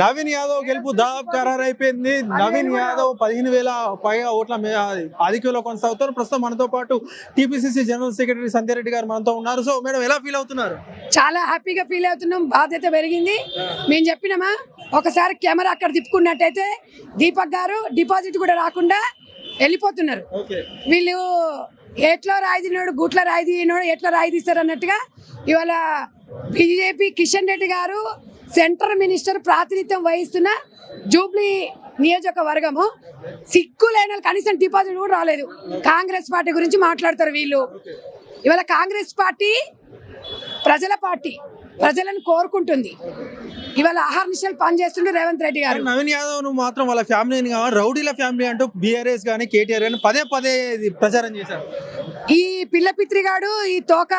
నవీన్ యాదవ్ గెలుపు దాదాపు ఖరారు అయిపోయింది నవీన్ యాదవ్ పదిహేను వేల పైగా ఓట్ల ఆధిక్యంలో కొనసాగుతారు ప్రస్తుతం మనతో పాటు TPCC general secretary Sandhya Reddy గారు మనతో ఉన్నారు. సో మేడం ఎలా ఫీల్ అవుతున్నారు? చాలా హ్యాపీగా ఫీల్ అవుతున్నాం. బాధ్యత పెరిగింది. మేము చెప్పినామా? ఒకసారి కెమెరా అక్కడ తిప్పుకున్నట్టయితే దీపక్ గారు డిపాజిట్ కూడా రాకుండా వెళ్ళిపోతున్నారు. వీళ్ళు ఎట్లా రాయి తిన్నాడు గుట్ల రాయి తిన్నాడు ఎట్లా రాయి తీస్తారు అన్నట్టుగా ఇవాళ బీజేపీ కిషన్ రెడ్డి గారు సెంట్రల్ మినిస్టర్ ప్రాతినిధ్యం వహిస్తున్న జూబ్లీ నియోజకవర్గము సిక్కులైన వాళ్ళు కనీసం డిపాజిట్ కూడా రాలేదు. కాంగ్రెస్ పార్టీ గురించి మాట్లాడతారు వీళ్ళు. ఇవాళ కాంగ్రెస్ పార్టీ ప్రజల పార్టీ ప్రజలను కోరుకుంటుంది. ఇవాళ ఆహార నిశలు పనిచేస్తుండే రేవంత్ రెడ్డి గారు. నవీన్ యాదవ్ను మాత్రం వాళ్ళ ఫ్యామిలీని రౌడీల ఫ్యామిలీ అంటూ బీఆర్ఎస్ కానీ కేటీఆర్ కానీ పదే పదే ప్రచారం చేశారు. ఈ పిల్ల పిత్రిగాడు ఈ తోక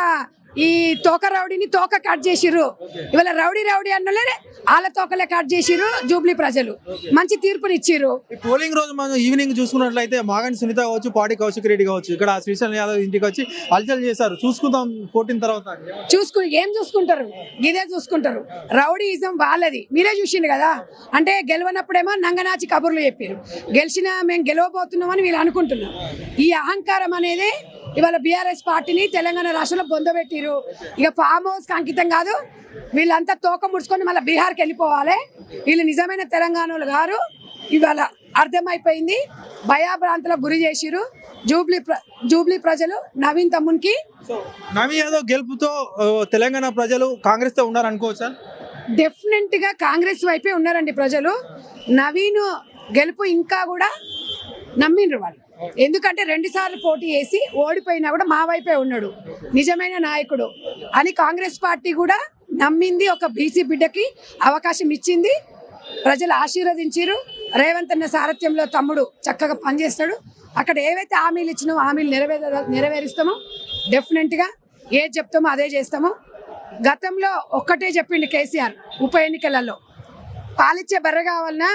ఈ తోక రౌడీని తోక కట్ చేసిర్రు. ఇవాళ రౌడీ రౌడీ అన్నలే వాళ్ళ తోకలే కట్ చేసిర్రు జూబ్లీ ప్రజలు. మంచి తీర్పునిచ్చిర్రు. ఈ పోలింగ్ రోజు మనం ఈవినింగ్ చూసుకున్నట్లయితే మాగంటి సునీత కావచ్చు పాడి కౌశిక్ రెడ్డి కావచ్చు ఇక్కడ శ్రీశైలం యాదవ్ ఇంటికి వచ్చి హల్చల్ చేశారు. చూసుకుందాం పోటీన తర్వాత. చూసుకు ఏం చూసుకుంటారు? ఇదే చూసుకుంటారు. రౌడీయిజం వాళ్ళది. మీరే చూసిండు కదా? అంటే గెలవనప్పుడేమో నంగనాచి కబుర్లు చెప్పారు గెలిచిన మేము గెలవబోతున్నామని వీళ్ళు అనుకుంటున్నాం ఈ అహంకారం అనేది ఇవాళ బీఆర్ఎస్ పార్టీని తెలంగాణ రాష్ట్రంలో బొందబెట్టిరు ఇక ఫామ్ హౌస్కి అంకితం కాదు. వీళ్ళంతా తోక ముడుచుకొని మళ్ళీ బీహార్కి వెళ్ళిపోవాలి. వీళ్ళు నిజమైన తెలంగాణలు గారు ఇవాళ అర్థమైపోయింది. భయాభ్రాంతులకు గురి చేసిరు జూబ్లీ జూబ్లీ ప్రజలు నవీన్ తమ్మునికి. నవీన్ యాదవ్ గెలుపుతో తెలంగాణ ప్రజలు కాంగ్రెస్తో ఉన్నారు అనుకోవచ్చా? డెఫినెట్గా కాంగ్రెస్ వైపే ఉన్నారండి ప్రజలు. నవీన్ గెలుపు ఇంకా కూడా నమ్మిండ్రు వాళ్ళు. ఎందుకంటే రెండుసార్లు పోటీ చేసి ఓడిపోయినా కూడా మా వైపే ఉన్నాడు. నిజమైన నాయకుడు. అని కాంగ్రెస్ పార్టీ కూడా నమ్మింది ఒక బీసీ బిడ్డకి అవకాశం ఇచ్చింది. ప్రజలు ఆశీర్వదించారు రేవంత్ అన్న సారథ్యంలో తమ్ముడు చక్కగా పనిచేస్తాడు. అక్కడ ఏవైతే హామీలు ఇచ్చినామో హామీలు నెరవేర నెరవేరుస్తామో డెఫినెట్గా ఏది చెప్తామో అదే చేస్తామో. గతంలో ఒక్కటే చెప్పిండు కేసీఆర్ ఉప ఎన్నికలలో. పాలిచ్చే బర్ర కావాలన్నా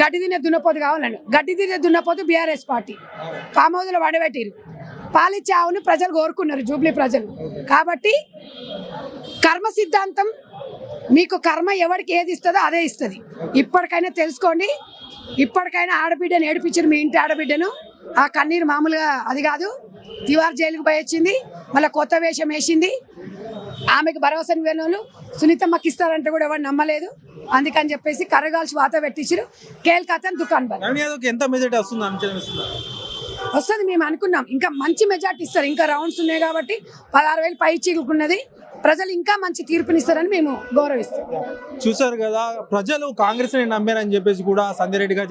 గడ్డి తినే దున్నపోతు కావాలండి. గడ్డి తినే దున్నపోతు బీఆర్ఎస్ పార్టీ ఫామ్ హౌస్లో వడబెట్టిరు పాలిచ్చే ఆవును ప్రజలు కోరుకున్నారు జూబ్లీ ప్రజలు. కాబట్టి కర్మ సిద్ధాంతం మీకు కర్మ ఎవరికి ఏది ఇస్తుందో అదే ఇస్తుంది. ఇప్పటికైనా తెలుసుకోండి. ఇప్పటికైనా ఆడబిడ్డను ఏడిపించారు మీ ఇంటి ఆడబిడ్డను. ఆ కన్నీరు మామూలుగా అది కాదు. తివారు జైలుకు పోయి వచ్చింది మళ్ళీ కొత్త వేషం వేసింది. ఆమెకు భరోసా వాళ్ళు సునీతమ్మకి ఇస్తారంటే కూడా ఎవరు నమ్మలేదు. అందుకని చెప్పేసి కర్రగాల్చి వాత పెట్టించారు కేల్కతన్ యాదవ్కి ఎంత మెజార్టీ వస్తుంది మేము అనుకున్నాం. ఇంకా మంచి మెజార్టీ ఇస్తారు. ఇంకా రౌండ్స్ ఉన్నాయి కాబట్టి పదహారు వేలు పై చీకున్నది ప్రజలు ఇంకా మంచి తీర్పునిస్తారని మేము గౌరవిస్తాం. చూసారు కదా ప్రజలు కాంగ్రెస్ని నమ్మారని చెప్పేసి కూడా సంజయ్ రెడ్డి గారు